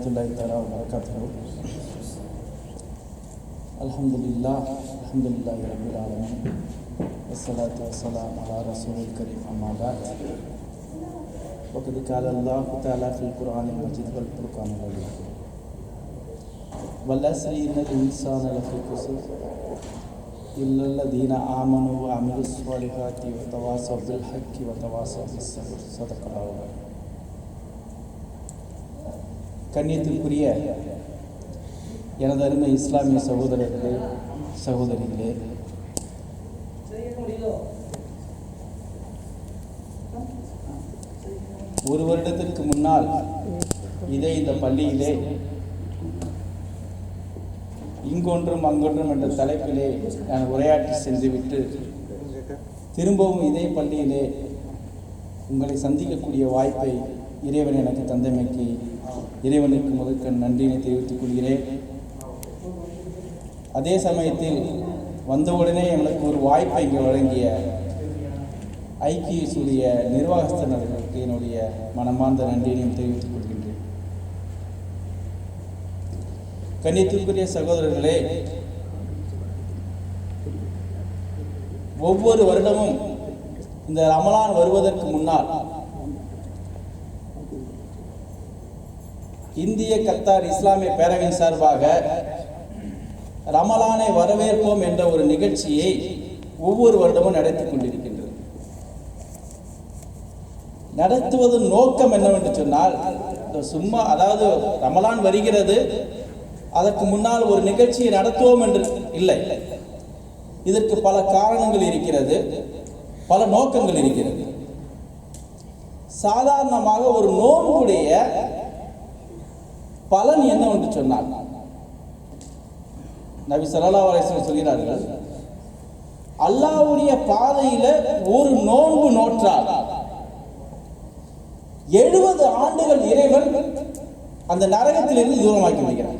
ورحمة الله تعالى وبركاته. الحمد لله الحمد لله رب العالمين. والصلاة والسلام على رسول الكريم أما بعد. وقد قال الله تعالى في القرآن المجيد والفرقان العظيم. والعصر إن الإنسان لفي خسر إلا الذين آمنوا وعملوا الصالحات وتواصوا بالحق وتواصوا بالصبر. صدق الله العظيم. கண்ணியத்திற்குரிய எனது அருமை இஸ்லாமிய சகோதரர்களே சகோதரிகளே. ஒரு வருடத்திற்கு முன்னால் இதே இந்த பள்ளியிலே இங்கொன்றும் அங்கொன்றும் என்ற தலைப்பிலே நான் உரையாற்றி சென்றுவிட்டு திரும்பவும் இதே பள்ளியிலே உங்களை சந்திக்கக்கூடிய வாய்ப்பை இறைவன் எனக்கு தந்தமைக்கு இறைவனுக்கு முதற்க நன்றியினை தெரிவித்துக் கொள்கிறேன். அதே சமயத்தில் வந்தவுடனே எங்களுக்கு ஒரு வாய்ப்பை இங்கே வழங்கிய ஐக்கியசுடைய நிர்வாகஸ்தனர்களுக்கு என்னுடைய மனமார்ந்த நன்றியினையும் தெரிவித்துக் கொள்கின்றேன். கண்ணியத்திற்குரிய சகோதரர்களே ஒவ்வொரு வருடமும் இந்த ரமலான் வருவதற்கு முன்னால் இந்திய கத்தார் இஸ்லாமிய பேரவையின் சார்பாக ரமலானை வரவேற்போம் என்ற ஒரு நிகழ்ச்சியை ஒவ்வொரு வருடமும் நடத்தி கொண்டிருக்கின்றது. நடத்துவதன் நோக்கம் என்னவென்று சொன்னால் இந்த சும்மா அதாவது ரமலான் வருகிறது அதற்கு முன்னால் ஒரு நிகழ்ச்சியை நடத்துவோம் என்று இல்லை. இதற்கு பல காரணங்கள் இருக்கிறது பல நோக்கங்கள் இருக்கிறது. சாதாரணமாக ஒரு நோன்புடைய பலன் என்னவென்று சொன்னார் நபி சல்லா அலிஸ்லம் சொல்கிறார்கள் அல்லாவுடைய பாதையில ஒரு நோன்பு நோற்றால் எழுபது ஆண்டுகள் இறைவன் அந்த நரகத்திலிருந்து தூரமாக்கி வைக்கிறார்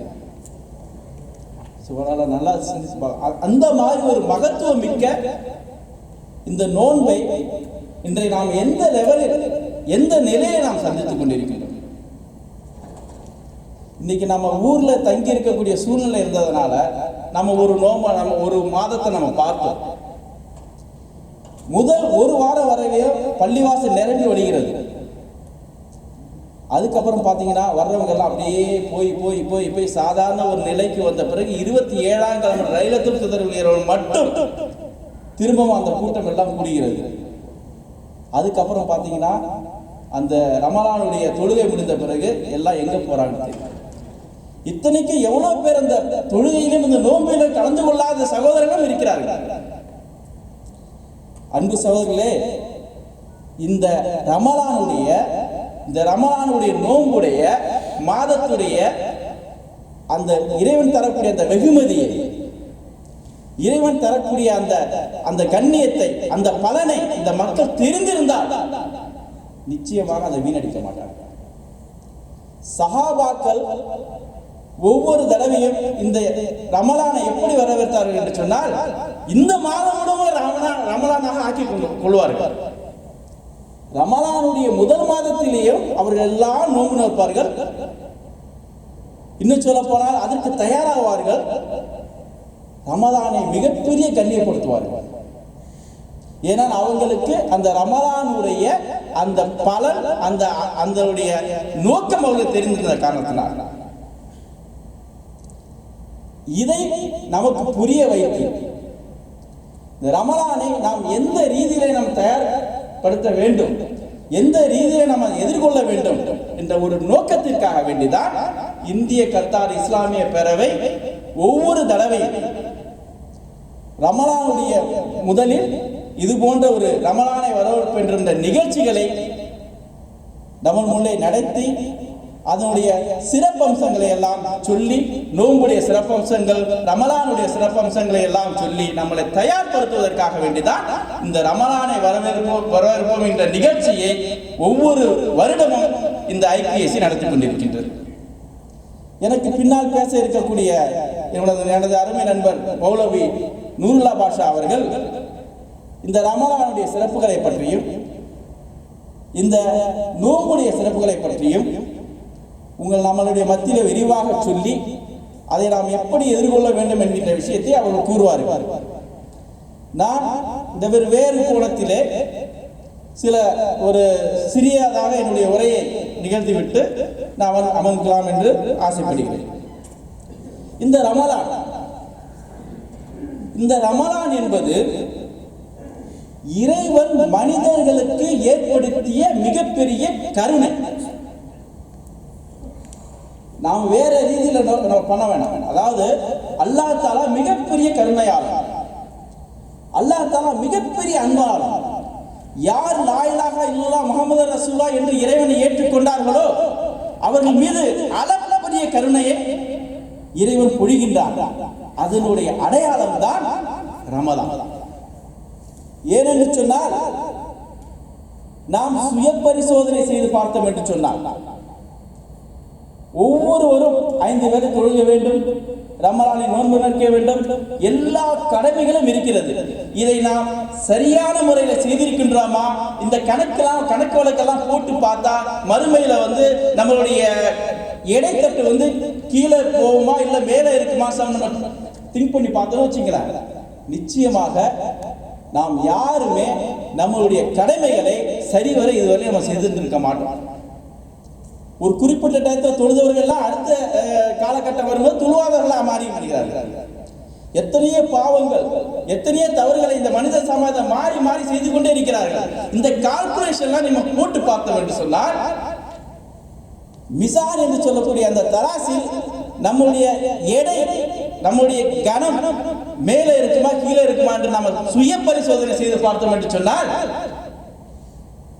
சுவரால நல்லா சிந்திச்சு அந்த மாதிரி ஒரு மகத்துவம் மிக்க இந்த நோன்பை இன்றைய நாம் எந்த லெவலில் எந்த நிலையை நாம் சந்தித்துக் கொண்டிருக்கிறோம்? இன்னைக்கு நம்ம ஊர்ல தங்கி இருக்கக்கூடிய சூழ்நிலை இருந்ததுனால நம்ம ஒரு நோம்ப நம்ம ஒரு மாதத்தை நம்ம பார்த்தோம். முதல் ஒரு வாரம் வரவே பள்ளிவாசல் நிரம்பி வழிகிறது அதுக்கப்புறம் பார்த்தீங்கன்னா வர்றவங்க எல்லாம் அப்படியே போய் போய் போய் போய் சாதாரண ஒரு நிலைக்கு வந்த பிறகு இருபத்தி ஏழாம் கிழமை ரயிலத்தில் குதிரவர்கள் மட்டும் திரும்பவும் அந்த கூட்டம் எல்லாம் கூடுகிறது. அதுக்கப்புறம் பார்த்தீங்கன்னா அந்த ரமலானுடைய தொழுகை முடிந்த பிறகு எல்லாம் எங்க போறாங்க தெரியும். இத்தனைக்கு எவ்வளவு பேர் அந்த தொழுகையிலும் இந்த நோம்பிலும் கலந்து கொள்ளாத சகோதரர்களும் இருக்கிறார்கள். அன்பு சகோதரர்களே இந்த ரமலானுடைய இந்த ரமலானுடைய நோம்புடைய மாதத்துடைய அந்த இறைவன் தரக்கூடிய அந்த வெகுமதியை இறைவன் தரக்கூடிய அந்த அந்த கண்ணியத்தை அந்த பலனை இந்த மக்கள் தெரிந்திருந்தால் நிச்சயமாக அதை வீணடிக்க மாட்டார்கள். சகாபாக்கள் ஒவ்வொரு தடவையும் இந்த ரமலானை எப்படி வரவேற்றார்கள் என்று சொன்னால் இந்த மாதம் முழுவதும் ரமலான் ரமலானாக ஆக்கி கொண்டு- கொள்வார்கள். ரமலானுடைய முதல் மாதத்திலேயும் அவர்கள் எல்லாம் நோன்பு நோப்பார்கள் இன்னும் சொல்ல போனால் அதற்கு தயாராவார்கள். ரமலானை மிகப்பெரிய கண்ணியப்படுத்துவார்கள். ஏன்னால் அவங்களுக்கு அந்த ரமலானுடைய அந்த பலன் அந்த அந்த நோக்கம் அவர்களுக்கு தெரிந்திருந்த காரணத்தினால். இதை நமக்கு புரிய வைத்து இந்த ரமலானை நாம் எந்த ரீதியிலே நாம் தயார்படுத்த வேண்டும்? எந்த ரீதியிலே நாம் எதிர்கொள்ள வேண்டும்? என்ற ஒரு நோக்கத்திற்காக வேண்டிதான் இந்திய கத்தார் இஸ்லாமிய பேரவை ஒவ்வொரு தடவை ரமலானுடைய முதலில் இது போன்ற ஒரு ரமலானை வரவேற்பென்ற நிகழ்ச்சிகளை நம்ம முன்னே நடத்தி அதனுடைய சிறப்பம்சங்களை எல்லாம் சொல்லி நோம்புடைய சிறப்பம்சங்கள் ரமலானுடைய சிறப்பம்சங்களை எல்லாம் சொல்லி நம்மளை தயார்படுத்துவதற்காக வேண்டிதான் இந்த ரமலானை வரவேற்போம் வரவேற்போம் என்ற நிகழ்ச்சியை ஒவ்வொரு வருடமும் இந்த ஐபிஎஸ்சி நடத்தி கொண்டிருக்கின்றது. எனக்கு பின்னால் பேச இருக்கக்கூடிய எனது எனது அருமை நண்பர் மௌலவி நூருல்லா பாஷா அவர்கள் இந்த ரமலானுடைய சிறப்புகளை பற்றியும் இந்த நோம்புடைய சிறப்புகளை பற்றியும் உங்கள் நம்மளுடைய மத்தியில விரிவாக சொல்லி அதை நாம் எப்படி எதிர்கொள்ள வேண்டும் என்கின்ற விஷயத்தை அவர்கள் கூறுவார்கள். நான் இந்த வேறு கோணத்திலே சில ஒரு சிறியதாக என்னுடைய உரையை நிகழ்த்திவிட்டு நான் அமர்ந்துக்கலாம் அமர்க்கலாம் என்று ஆசைப்படுகிறேன். இந்த ரமலான் இந்த ரமலான் என்பது இறைவன் மனிதர்களுக்கு ஏற்படுத்திய மிகப்பெரிய கருணை. நாம் வேற ரீதியில் நோ- நம்ம பண்ண வேணாம். அதாவது அல்லாஹ் தாலா மிகப்பெரிய கருணையாளர். அல்லாஹ் தாலா மிகப்பெரிய அன்பாளர். யார் லாயிலாக இல்லா முகமது ரசூலா என்று இறைவனை ஏற்றுக்கொண்டார்களோ அவர்கள் மீது அளப்பரிய கருணையை இறைவன் பொழிகின்றான். அதனுடைய அடையாளம் தான் ரமதான். ஏனென்று சொன்னால் நாம் சுய பரிசோதனை செய்து பார்த்தோம் என்று சொன்னார் ஒவ்வொருவரும் ஐந்து பேரை தொழுக வேண்டும் ரமலானை நோன்பு நிற்க வேண்டும். எல்லா கடமைகளும் இருக்கிறது. இதை நாம் சரியான முறையில் செய்திருக்கின்றோமா? இந்த கணக்கெல்லாம் கணக்கு வழக்கெல்லாம் போட்டு பார்த்தா மறுமையில வந்து நம்மளுடைய இடைத்தட்டு வந்து கீழே போகுமா இல்ல மேலே இருக்குமா நம்ம திங்க் பண்ணி பார்த்தோம்னு வச்சுக்கலாம் நிச்சயமாக நாம் யாருமே நம்மளுடைய கடமைகளை சரிவர இதுவரை நம்ம செய்திருந்திருக்க மாட்டோம். ஒரு குறிப்பிட்ட டயத்தில் தொழுதவர்கள்லாம் அடுத்த காலகட்டம் வரும்போது துழுவாதவர்களாக மாறி வருகிறார்கள் எத்தனையோ பாவங்கள் எத்தனையோ தவறுகளை இந்த மனித சமாஜம் மாறி மாறி செய்து கொண்டே இருக்கிறார்கள். இந்த கால்குலேஷன்லாம் நம்ம போட்டு பார்த்தோம் என்று சொன்னால் மிசார் என்று சொல்லக்கூடிய அந்த தராசில் நம்முடைய எடை நம்முடைய கனம் மேலே இருக்குமா கீழே இருக்குமா என்று நாம சுய பரிசோதனை செய்து பார்த்தோம் என்று சொன்னால்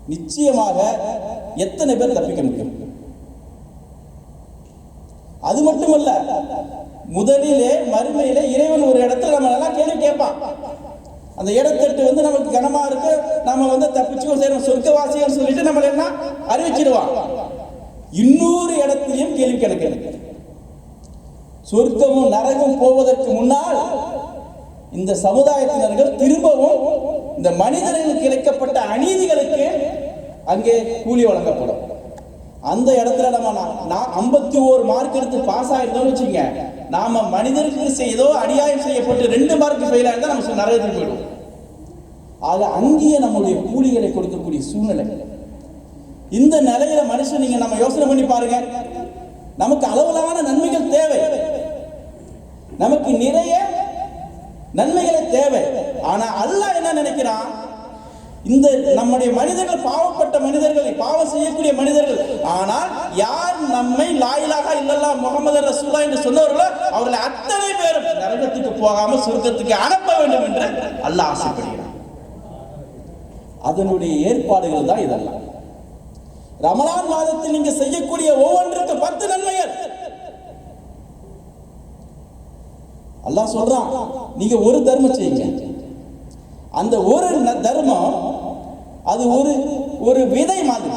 நிச்சயமாக எத்தனை பேர் தப்பிக்க முடியும்? அது மட்டுமல்ல முதலிலே மறுமையிலே இறைவன் ஒரு இடத்துல நம்ம நல்லா கேள்வி கேட்பான். அந்த இடத்தட்டு வந்து நமக்கு கனமா இருக்கு நாம வந்து தப்பிச்சு செய்யணும் சொர்க்கவாசிகள் சொல்லிட்டு நம்மள என்ன? அறிவிச்சிடுவான் இன்னொரு இடத்துலையும் கேள்வி கிடைக்கிறது சொர்க்கமும் நரகம் போவதற்கு முன்னால் இந்த சமுதாயத்தினர்கள் திரும்பவும் இந்த மனிதர்களுக்கு இழைக்கப்பட்ட அநீதிகளுக்கு அங்கே கூலி வழங்கப்படும். அந்த இடத்துல நம்ம நான் ஐம்பத்தி ஓரு மார்க் எடுத்து பாஸ் ஆயிருந்தோம்னு வச்சுங்க நாம மனிதர்களுக்கு செய்தோ அநியாயம் செய்யப்பட்டு ரெண்டு மார்க் ஃபெயில் ஆயிருந்தா நம்ம நிறைய நரகத்துக்கு போயிடுவோம். ஆக அங்கேயே நம்முடைய கூலிகளை கொடுக்கக்கூடிய சூழ்நிலை. இந்த நிலையில மனுஷன் நீங்க நம்ம யோசனை பண்ணி பாருங்க. நமக்கு அளவிலான நன்மைகள் தேவை. நமக்கு நிறைய நன்மைகளை தேவை. ஆனா அல்லாஹ் என்ன நினைக்கிறான்? இந்த நம்முடைய மனிதர்கள் பாவப்பட்ட மனிதர்களை பாவம் செய்யக்கூடிய மனிதர்கள். ஆனால் யார் நம்மை லாயிலாக இல்லல்லா முகமது ரசூல்லா என்று சொன்னவர்களோ அவர்களை அத்தனை பேரும் நரகத்துக்கு போகாம சொர்க்கத்துக்கு அனுப்ப வேண்டும் என்று அல்லாஹ் ஆசைப்படுகிறான். அதனுடைய ஏற்பாடுகள் தான் இதெல்லாம். ரமலான் மாதத்தில் நீங்க செய்யக்கூடிய ஒவ்வொன்றுக்கு பத்து நன்மைகள். அல்லாஹ் சொல்றான் நீங்க ஒரு தர்மம் செய்யுங்க. அந்த ஒரு தர்மம் அது ஒரு ஒரு விதை மாதிரி.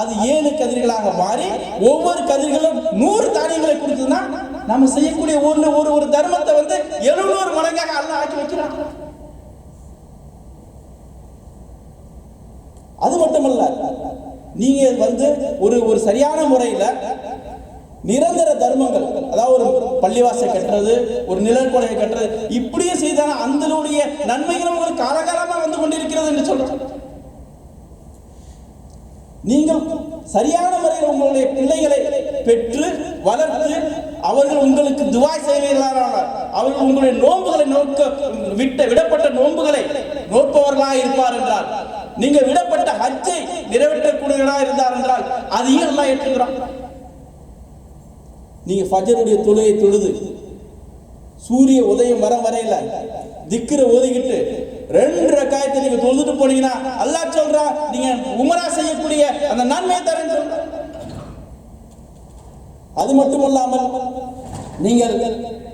அது ஏழு கதிர்களாக மாறி ஒவ்வொரு கதிர்களும் நூறு தானியங்களை கொடுத்ததுன்னா நம்ம செய்யக்கூடிய ஒரு ஒரு ஒரு தர்மத்தை வந்து எழுநூறு மடங்காக அல்ல ஆக்கி வைக்கிறான். அது மட்டுமல்ல நீங்க வந்து ஒரு ஒரு சரியான முறையில நிரந்தர தர்மங்கள். அதாவது ஒரு பள்ளிவாசை கட்டுறது ஒரு நிழற்கொலையை கட்டுறது இப்படியே செய்தால் அந்தனுடைய நன்மைகளும் ஒரு காலகாலமாக வந்து கொண்டிருக்கிறது என்று சொல்றோம் நீங்கள் சரியான முறையில் உங்களுடைய பிள்ளைகளை பெற்று வளர்த்து அவர்கள் உங்களுக்கு துவாய் செய்வீர்களானால் அவர்கள் உங்களுடைய நோன்புகளை நோக்க விட்ட விடப்பட்ட நோன்புகளை நோற்பவர்களாக இருப்பார் என்றால் நீங்க விடப்பட்ட ஹஜ்ஜை நிறைவேற்றக்கூடியவர்களாக இருந்தார் என்றால் அதையும் எல்லாம் ஏற்றுகிறான். நீங்க ஃபஜருடைய தொழுகை தொழுது சூரிய உதயம் வர வரையில திக்கிற ஒதுக்கிட்டு ரெண்டு ரக்காயத்தை நீங்க தொழுதுட்டு போனீங்கன்னா அல்லாஹ் சொல்றா நீங்க உமரா செய்யக்கூடிய அந்த நன்மையை தரேன்னு சொல்ற. அது மட்டுமல்லாமல் நீங்கள்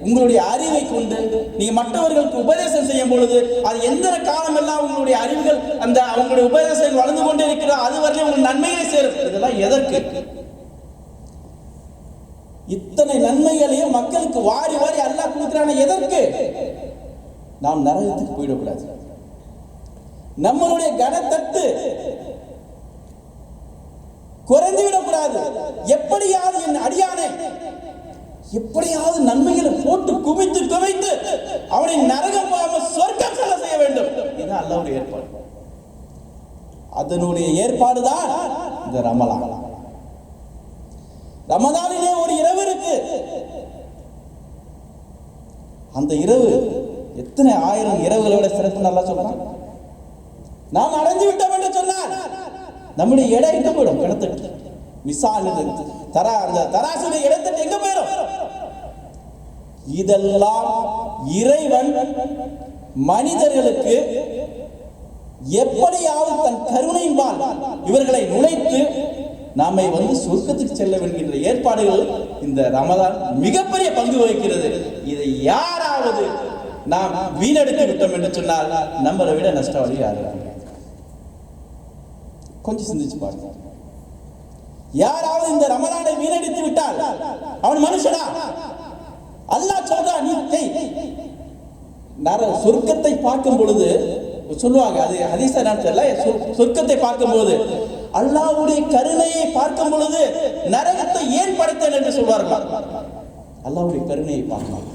உங்களுடைய அறிவை கொண்டு நீங்க மற்றவர்களுக்கு உபதேசம் செய்யும் பொழுது அது எந்த காலம் எல்லாம் உங்களுடைய அறிவுகள் அந்த அவங்களுடைய உபதேசங்கள் வளர்ந்து கொண்டே இருக்கிறோம் அது வரையிலும் உங்களுக்கு நன்மைகளை சேரும். இதெல்லாம் எதற்கு இத்தனை நன்மைகளையும் மக்களுக்கு வாரி வாரி அல்லாஹ் கொடுக்கிறான எதற்கு? நாம் நரகத்துக்கு போயிடக்கூடாது. நம்மளுடைய கனத்தட்டு குறைந்து விடக்கூடாது. கூடாது எப்படியாவது என் அடியானை எப்படியாவது நன்மைகளை போட்டு குவித்து குவித்து அவனை நரகம் போகாம சொர்க்கம் செல்ல செய்ய வேண்டும். இது அல்லாவுடைய ஏற்பாடு. அதனுடைய ஏற்பாடுதான் இந்த ரமலான். ரமதானிலே ஒரு இரவு இருக்கு. அந்த இரவு எத்தனை ஆயிரம் இரவுகளோட சிறப்பு நல்லா சொல்றான்? நாம் அடைஞ்சு விட்டோம் என்று சொன்னால் நம்முடைய எடை எங்க போயிடும்? கிணத்துட்டு விசால் தரா அந்த தராசுடைய இடத்துட்டு எங்க போயிடும் இதெல்லாம் இறைவன் மனிதர்களுக்கு எப்படியாவது தன் கருணையின்பால் இவர்களை நுழைத்து நாமை வந்து சொர்க்கத்துக்கு செல்ல வேண்டுகின்ற ஏற்பாடுகள் இந்த ரமதான் மிகப்பெரிய பங்கு வகிக்கிறது. இதை யாராவது நாம் வீணெடுத்து விட்டோம் என்று சொன்னால் நம்மளை விட நஷ்டவாளி யாரு? கொஞ்சம் சிந்திச்சு பாருங்க. யாராவது இந்த ரமலானை வீணடித்து விட்டால் அவன் மனுஷனா? அல்லாஹ் சொல்றான் நீ நர சொர்க்கத்தை பார்க்கும் பொழுது சொல்லுவாங்க அது ஹதீசா நான் தெரியல சொர்க்கத்தை பார்க்கும் பொழுது அல்லாவுடைய கருணையை பார்க்கும் பொழுது நரகத்தை ஏன் படைத்தேன் என்று சொல்வார்களா. அல்லாவுடைய கருணையை பார்க்கலாம்.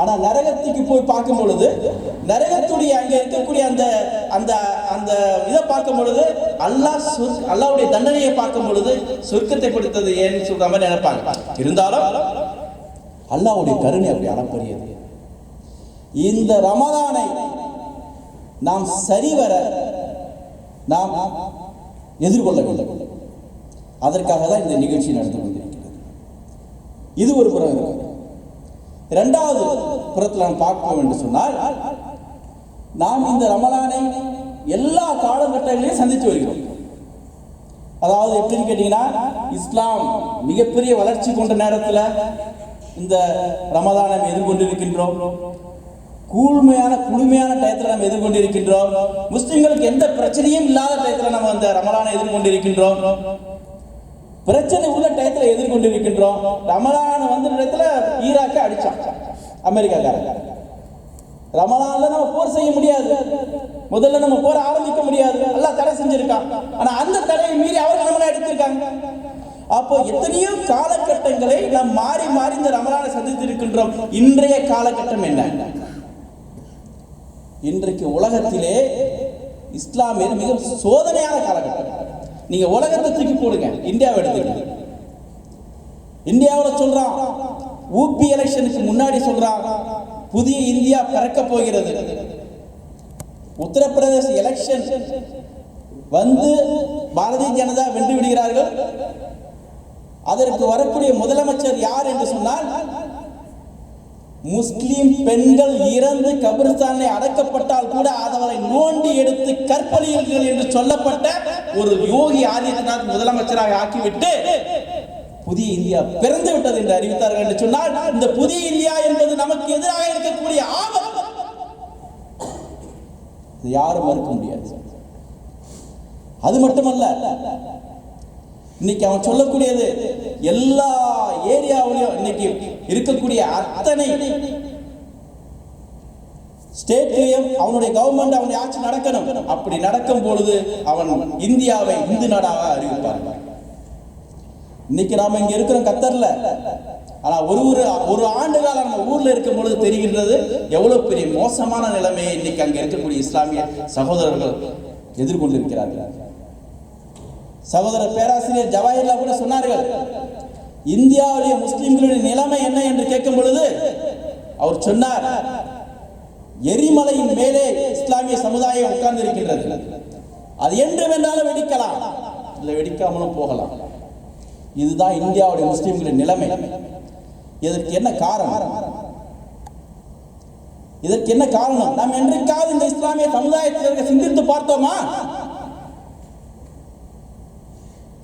ஆனா நரகத்துக்கு போய் பார்க்கும் பொழுது நரகத்துடைய அங்க இருக்கக்கூடிய அந்த அந்த அந்த இதை பார்க்கும் பொழுது அல்லாஹ் அல்லாவுடைய தண்டனையை பார்க்கும் பொழுது சொர்க்கத்தை படுத்தது ஏன்னு சொல்ற மாதிரி நினைப்பாங்க. இருந்தாலும் அல்லாவுடைய கருணை அப்படி அளப்பரியது. இந்த ரமதானை நாம் சரிவர நாம் எதிர்கொள்ள வேண்டும் அதற்காக தான் இந்த நிகழ்ச்சி நடந்து கொண்டிருக்கிறது. இது ஒரு புறம் இரண்டாவது புறத்தில் நாம் பார்ப்போம் என்று சொன்னால் நாம் இந்த ரமலானை எல்லா காலகட்டங்களையும் சந்தித்து வருகிறோம். அதாவது எப்படின்னு கேட்டீங்கன்னா இஸ்லாம் மிகப்பெரிய வளர்ச்சி கொண்ட நேரத்தில் இந்த ரமதானை எதிர்கொண்டிருக்கின்றோம். கூழ்மையான குளுமையான டயத்தில் நம்ம எதிர்கொண்டிருக்கின்றோம். முஸ்லிம்களுக்கு எந்த பிரச்சனையும் இல்லாத டயத்தில் நம்ம அந்த ரமலானை எதிர்கொண்டிருக்கின்றோம். பிரச்சனை உள்ள டயத்தில் எதிர்கொண்டிருக்கின்றோம். ரமலான் வந்த இடத்துல ஈராக்க அடிச்சான். அமெரிக்காக்காரன். ரமலான்ல நம்ம போர் செய்ய முடியாது. முதல்ல நம்ம போர் ஆரம்பிக்க முடியாது. எல்லாம் தடை செஞ்சிருக்கான். ஆனா அந்த தடையை மீறி அவர்கள் நம்மளை எடுத்திருக்காங்க அப்போ எத்தனையோ காலகட்டங்களை நாம் மாறி மாறி இந்த ரமலானை சந்தித்திருக்கின்றோம். இன்றைய காலகட்டம் என்ன? இன்றைக்கு உலகத்திலே இஸ்லாமியர் மிக சோதனையான காலகட்டம். நீங்க உலகத்தை தூக்கி போடுங்க. இந்தியாவை எடுத்துக்கங்க. இந்தியாவில் சொல்றான் ஊபி எலெக்ஷனுக்கு முன்னாடி சொல்றான் புதிய இந்தியா பிறக்க போகிறது. உத்தரப்பிரதேச எலெக்ஷன் வந்து பாரதிய ஜனதா வென்று விடுகிறார்கள். அதற்கு வரக்கூடிய முதலமைச்சர் யார் என்று சொன்னால் முஸ்லிம் பெண்கள் இறந்து கபிரிஸ்தானை அடக்கப்பட்டால் கூட அதவரை நோண்டி எடுத்து கற்பழியுங்கள் என்று சொல்லப்பட்ட ஒரு யோகி ஆதித்யநாத் முதலமைச்சராக ஆக்கிவிட்டு புதிய இந்தியா பிறந்து விட்டது என்று அறிவித்தார்கள் என்று சொன்னால் இந்த புதிய இந்தியா என்பது நமக்கு எதிராக இருக்கக்கூடிய ஆபத்து. யாரும் மறுக்க முடியாது. அது மட்டுமல்ல இன்னைக்கு அவன் சொல்லக்கூடியது எல்லா ஏரியாவிலையும் இன்னைக்கு இருக்கக்கூடிய அத்தனை ஸ்டேட்லயும் அவனுடைய கவர்மெண்ட் அவனுடைய ஆட்சி நடக்கணும். அப்படி நடக்கும் பொழுது அவன் இந்தியாவை இந்து நாடாக அறிவிப்பார்கள் இன்னைக்கு நாம இங்க இருக்கிறோம் கத்தர்ல. ஆனா ஒரு ஒரு ஒரு ஆண்டு காலம் நம்ம ஊர்ல இருக்கும் பொழுது தெரிகின்றது எவ்வளவு பெரிய மோசமான நிலைமையை இன்னைக்கு அங்க இருக்கக்கூடிய இஸ்லாமிய சகோதரர்கள் எதிர்கொண்டிருக்கிறார்கள். சகோதரர் பேராசிரியர் ஜவாஹர்லா கூட சொன்னார்கள் இந்தியாவுடைய முஸ்லிம்களுடைய நிலைமை என்ன என்று கேட்கும் பொழுது அவர் சொன்னார் எரிமலையின் மேலே இஸ்லாமிய சமுதாயம் உட்கார்ந்து இருக்கின்றது அது என்று வேண்டாலும் வெடிக்கலாம் இல்லை வெடிக்காமலும் போகலாம். இதுதான் இந்தியாவுடைய முஸ்லிம்களின் நிலைமை. இதற்கு என்ன காரணம்? இதற்கு என்ன காரணம்? நாம் என்றைக்காவது இந்த இஸ்லாமிய சமுதாயத்திற்கு சிந்தித்து பார்த்தோமா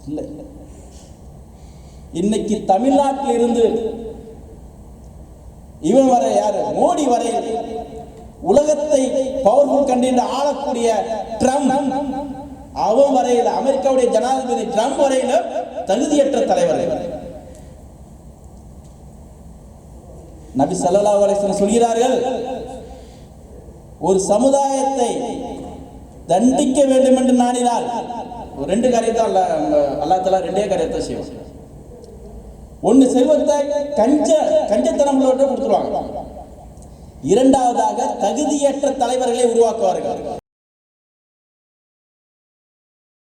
இல்லை இன்னைக்கு தமிழ்நாட்டில் இருந்து இவன் வரை யாரு? மோடி வரை உலகத்தை பவர்ஃபுல் கண்டின்று ஆளக்கூடிய ட்ரம்ப் அவன் வரையில் அமெரிக்காவுடைய ஜனாதிபதி ட்ரம்ப் வரையில தகுதியற்ற தலைவர் நபி சல்லா அலைஹி சொல்கிறார்கள் ஒரு சமுதாயத்தை தண்டிக்க வேண்டும் என்று நாடினால் ஒரு ரெண்டு காரியத்தை அல்ல அல்லா தலா ரெண்டே காரியத்தை செய்வோம் ஒன்னு செல்வத்தை கஞ்ச கஞ்சத்தனம் உள்ளவர்கிட்ட கொடுத்துருவாங்க. இரண்டாவதாக தகுதியற்ற தலைவர்களை உருவாக்குவார்கள்.